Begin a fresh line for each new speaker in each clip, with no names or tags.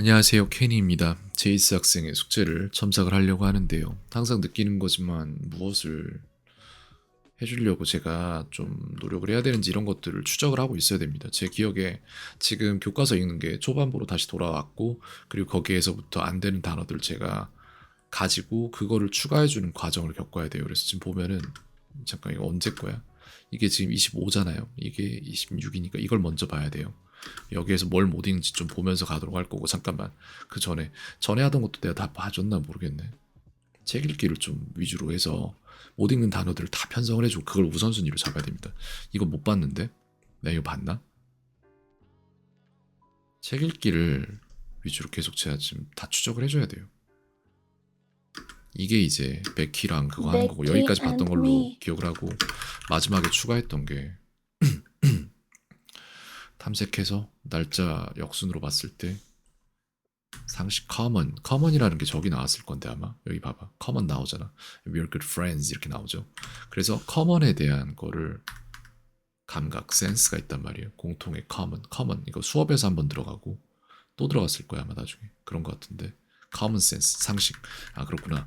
안녕하세요. 케니입니다. 제이스 학생의 숙제를 첨삭을 하려고 하는데요. 항상 느끼는 거지만 무엇을 해주려고 제가 좀 노력을 해야 되는지 이런 것들을 추적을 하고 있어야 됩니다. 제 기억에 지금 교과서 읽는 게 초반부로 다시 돌아왔고 그리고 거기에서부터 안 되는 단어들 제가 가지고 그거를 추가해주는 과정을 겪어야 돼요. 그래서 지금 보면은 잠깐 이거 언제 거야? 이게 지금 25잖아요. 이게 26이니까 이걸 먼저 봐야 돼요. 여기에서 뭘못 읽는지 좀 보면서 가도록 할 거고. 잠깐만. 그 전에 전에 하던 것도 내가 다 봐줬나 모르겠네. 책 읽기를 좀 위주로 해서 못 읽는 단어들을 다 편성을 해주고 그걸 우선순위로 잡아야 됩니다. 이거 못 봤는데? 내가 이거 봤나? 책 읽기를 위주로 계속 제가 지금 다 추적을 해줘야 돼요. 이게 이제 베키랑 그거 하는 거고 여기까지 봤던 걸로. 기억을 하고 마지막에 추가했던 게 탐색해서 날짜 역순으로 봤을 때 상식 common common이라는 게 저기 나왔을 건데 아마. 여기 봐봐. common 나오잖아. We're good friends 이렇게 나오죠. 그래서 common에 대한 거를 감각 센스가 있단 말이에요. 공통의 common common. 이거 수업에서 한번 들어가고 또 들어갔을 거야 아마 나중에. 그런 것 같은데. common sense 상식. 아 그렇구나.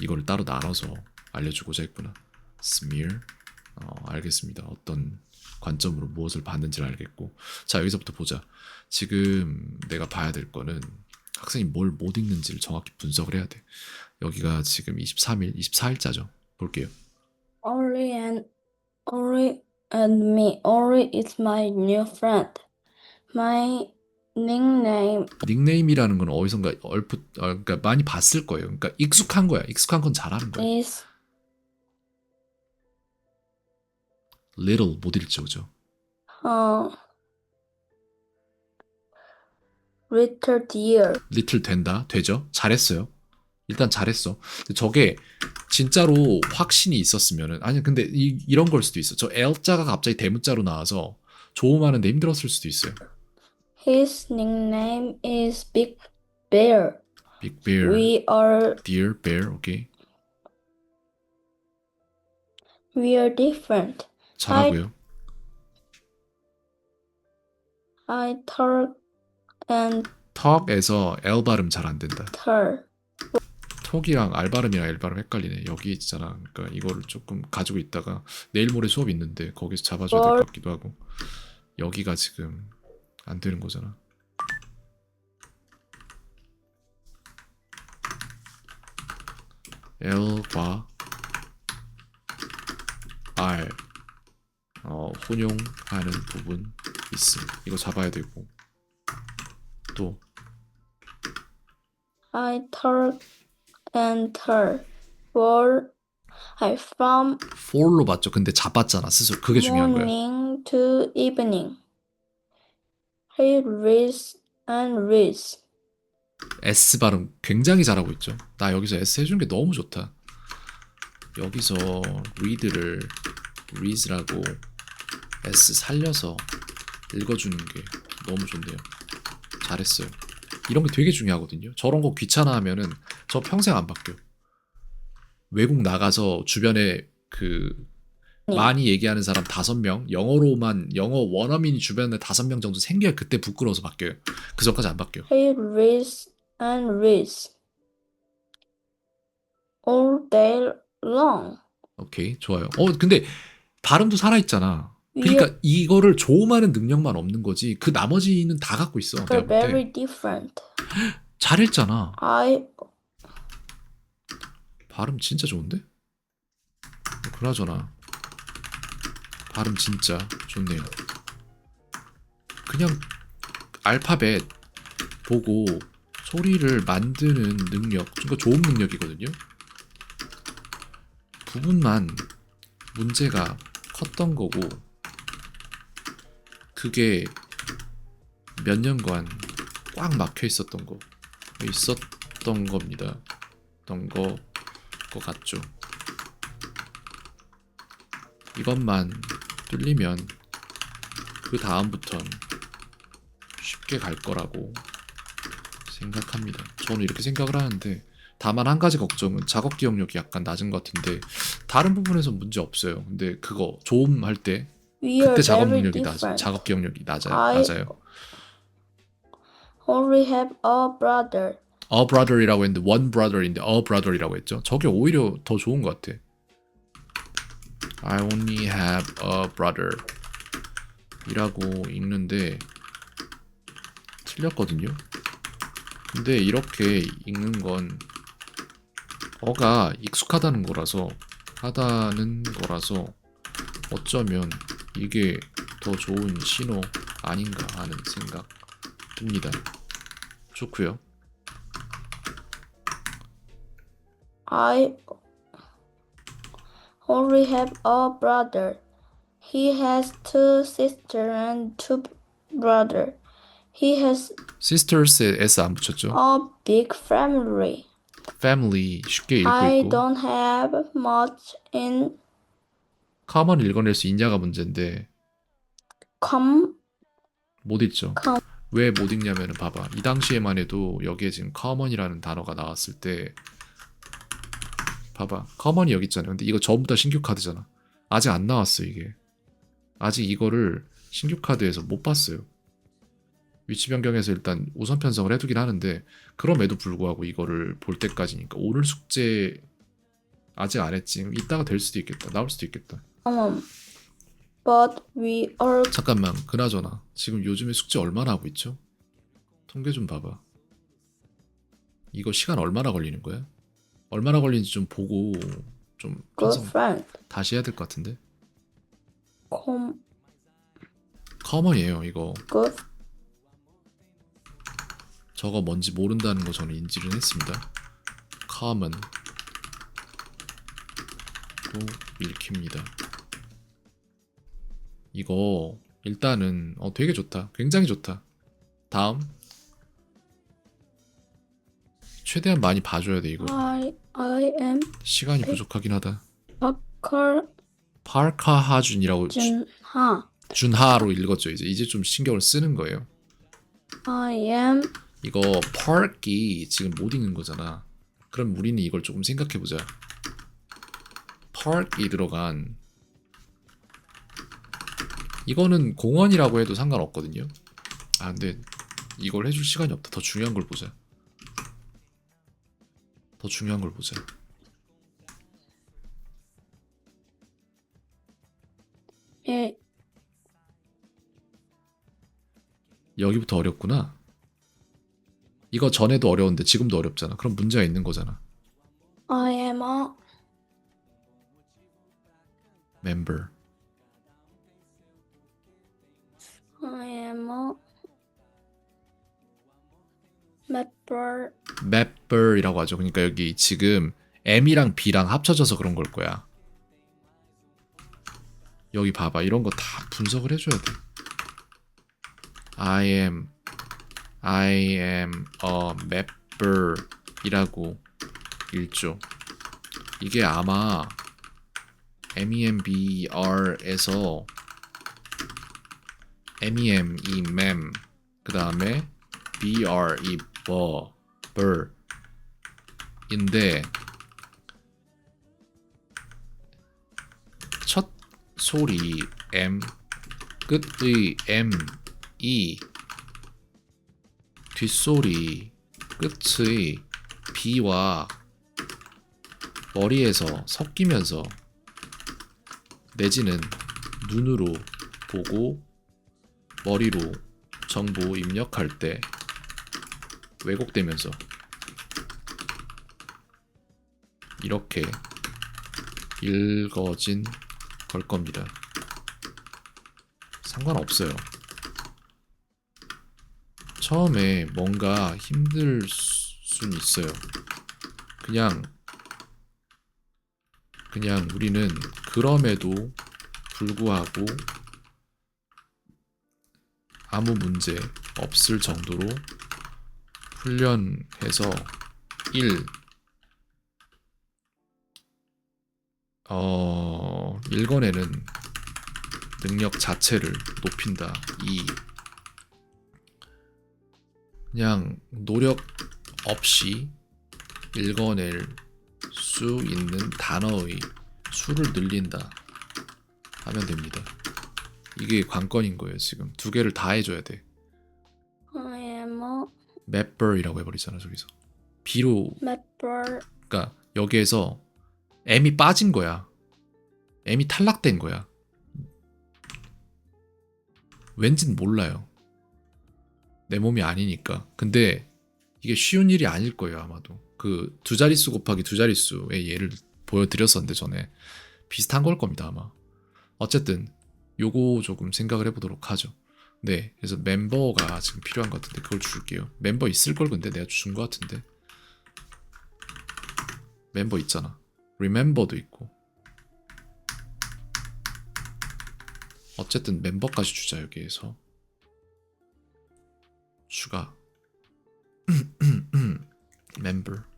이거를 따로 나눠서 알려주고자 했구나. Smear. 어, 알겠습니다. 어떤 관점으로 무엇을 봤는지를 알겠고. 자 여기서부터 보자. 지금 내가 봐야 될 거는 학생이 뭘 못 읽는지를 정확히 분석을 해야 돼. 여기가 지금 23일 24일자죠. 볼게요.
Ori and Ori and me. Ori is my new friend. My nickname
닉네임이라는 건 어디선가 얼핏 어, 그러니까 많이 봤을 거예요. 그러니까 익숙한 거야. 익숙한 건 잘하는 거야.
Is
little 못 읽죠
uh little deer.
little 된다 되죠 잘했어요 일단 잘했어 저게 진짜로 확신이 있었으면은 아니 근데 이, 이런 걸 수도 있어 저 L자가 갑자기 대문자로 나와서 조음하는데 힘들었을 수도 있어요
His nickname is Big Bear.
Big bear,
We are
deer, bear 오케이
we are different.
잘하고요.
I talk and
턱에서 L 발음 잘 안 된다.
tell.
톡이랑 R 발음이랑 L 발음 헷갈리네. 여기 있잖아. 그러니까 이거를 조금 가지고 있다가 내일 모레 수업 있는데 거기서 잡아줘야 될것 같기도 하고. 여기가 지금 안 되는 거잖아. L과 R 어, 혼용하는 부분 있음 이거 잡아야 되고 또
I talk and tell. For I from
for로 맞죠 근데 잡았잖아 스스로 그게 중요한 거야
morning to evening. He reads and reads.
S 발음 굉장히 잘하고 있죠. 나 여기서 S 해준 게 너무 좋다. 여기서 read를 reads라고 S 살려서 읽어주는 게 너무 좋네요. 잘했어요. 이런 게 되게 중요하거든요. 저런 거 귀찮아하면은 저 평생 안 바뀌어. 외국 나가서 주변에 그
네.
많이 얘기하는 사람 다섯 명 영어로만 영어 원어민이 주변에 다섯 명 정도 생겨야 그때 부끄러워서 바뀌어요. 그 전까지 안 바뀌어.
He reads and reads. All day long.
오케이 좋아요. 어 근데 발음도 살아 있잖아. 그러니까 이거를 조음하는 능력만 없는 거지. 그 나머지는 다 갖고 있어.
very different.
잘했잖아.
I
발음 진짜 좋은데? 그나저나 발음 진짜 좋네요. 그냥 알파벳 보고 소리를 만드는 능력, 그러니까 좋은 능력이거든요. 부분만 문제가 컸던 거고 그게 몇 년간 꽉 막혀 있었던 거 있었던 겁니다. 던 거, 거 같죠. 이것만 뚫리면 그 다음부턴 쉽게 갈 거라고 생각합니다. 저는 이렇게 생각을 하는데 다만 한 가지 걱정은 작업 기억력이 약간 낮은 것 같은데 다른 부분에서 문제 없어요. 근데 그거 조음 할 때
we are
그때 작업 능력이 낮아. 작업 기억력이 낮아요.
I
낮아요.
only have a brother.
a brother이라고 했는데 one brother인데 a brother이라고 했죠. 저게 오히려 더 좋은 것 같아. I only have a brother 이라고 읽는데 틀렸거든요. 근데 이렇게 읽는 건 어가 익숙하다는 거라서 하다는 거라서 어쩌면 이게 더 좋은 신호 아닌가 하는 생각 듭니다. 좋고요.
I only have a brother. He has two sisters and two brothers. He has
sisters에 s 안 붙였죠?
a big family.
family 쉽게 읽고
I
있고
don't have much in
common 읽어낼 수 있냐가 문제인데
com
못 읽죠.
com
왜못 읽냐면은 봐봐 이 당시에만 해도 여기에 지금 common이라는 단어가 나왔을 때 봐봐 common이 여기 있잖아요. 근데 이거 전부 다 신규 카드잖아. 아직 안 나왔어 이게. 아직 이거를 신규 카드에서 못 봤어요. 위치 변경해서 일단 우선 편성을 해두긴 하는데 그럼에도 불구하고 이거를 볼 때까지니까 오늘 숙제 아직 안 했지. 이따가 될 수도 있겠다. 나올 수도 있겠다.
common. But we all
잠깐만 그나저나 지금 요즘에 숙제 얼마나 하고 있죠? 통계 좀 봐봐 이거 시간 얼마나 걸리는 거야? 얼마나 걸리는지 좀 보고 좀
good
편성
friend.
다시 해야 될 것 같은데
Com
커먼이에요 이거
good
저거 뭔지 모른다는 거 저는 인지를 했습니다 common 또 읽힙니다. 이거 일단은 어 되게 좋다. 굉장히 좋다. 다음. 최대한 많이 봐줘야 돼 이거
I I am
시간이 부족하긴 하다.
Parker
파카 하준이라고 주-
Junha.
준하로 읽었죠 이제. 이제 좀 신경을 쓰는 거예요.
I am
이거 park이 지금 못 읽는 거잖아. 그럼 우리는 이걸 조금 생각해 보자. Park이 들어간 이거는 공원이라고 해도 상관없거든요. 아 근데 이걸 해줄 시간이 없다. 더 중요한 걸 보자. 더 중요한 걸 보자.
a
여기부터 어렵구나. 이거 전에도 어려운데 지금도 어렵잖아. 그럼 문제가 있는 거잖아.
I am a
member.
I am a member
mapper이라고 하죠. 그러니까 여기 지금 M이랑 B랑 합쳐져서 그런 걸 거야. 여기 봐봐. 이런 거 다 분석을 해줘야 돼. I am I am a mapper 이라고 읽죠. 이게 아마 E MEMBR에서 MEM 이 mem 그 다음에 BR 이 버, ber 인데 첫 소리 M 끝의 M 이 뒷소리 끝의 B와 머리에서 섞이면서 내지는 눈으로 보고 머리로 정보 입력할 때 왜곡되면서 이렇게 읽어진 걸 겁니다. 상관없어요. 처음에 뭔가 힘들 수- 순 있어요. 그냥 그냥 우리는 그럼에도 불구하고 아무 문제 없을 정도로 훈련해서 1. 어, 읽어내는 능력 자체를 높인다. 2. 그냥 노력 없이 읽어낼 수 있는 단어의 수를 늘린다 하면 됩니다. 이게 관건인 거예요, 지금. 두 개를 다 해줘야 돼.
A
맵버이라고 해버리잖아 저기서 B로
member,
그러니까 여기에서 M이 빠진 거야. M이 탈락된 거야. 왠진 몰라요. 내 몸이 아니니까. 근데 이게 쉬운 일이 아닐 거예요, 아마도. 그 두 자릿수 곱하기 두 자릿수의 예를 보여드렸었는데 전에 비슷한 걸 겁니다, 아마. 어쨌든 요거 조금 생각을 해보도록 하죠. 네, 그래서 멤버가 지금 필요한 것 같은데 그걸 줄게요. 멤버 있을 걸 근데 내가 준 것 같은데. 멤버 있잖아. remember도 있고. 어쨌든 멤버까지 주자 여기에서. 추가. member.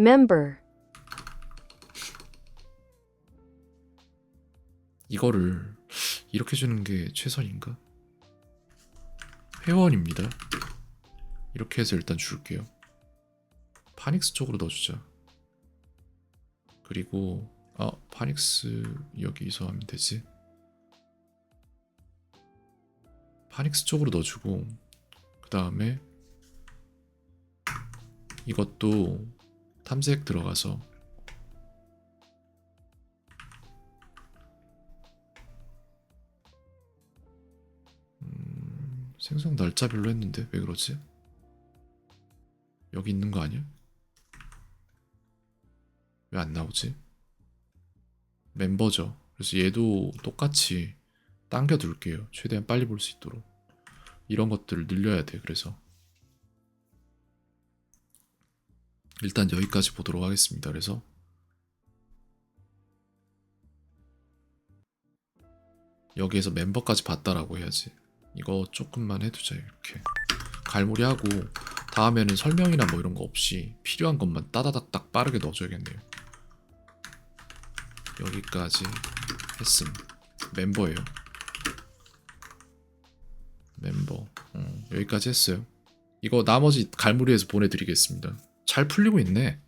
Member,
이거를 이렇게 주는 게 최선인가? 회원입니다. 이렇게 해서 일단 줄게요. 파닉스 쪽으로 넣어주자. 그리고 아 파닉스 여기서 하면 되지. 파닉스 쪽으로 넣어주고 그 다음에 이것도 탐색 들어가서 음, 생성 날짜별로 했는데 왜 그러지? 여기 있는 거 아니야? 왜 안 나오지? 멤버죠. 그래서 얘도 똑같이 당겨 둘게요. 최대한 빨리 볼 수 있도록. 이런 것들을 늘려야 돼. 그래서 일단 여기까지 보도록 하겠습니다. 그래서 여기에서 멤버까지 봤다라고 해야지. 이거 조금만 해두자 이렇게 갈무리하고 다음에는 설명이나 뭐 이런 거 없이 필요한 것만 따다닥딱 빠르게 넣어줘야겠네요. 여기까지 했음. 멤버예요. 멤버. 어, 여기까지 했어요. 이거 나머지 갈무리해서 보내드리겠습니다. 잘 풀리고 있네.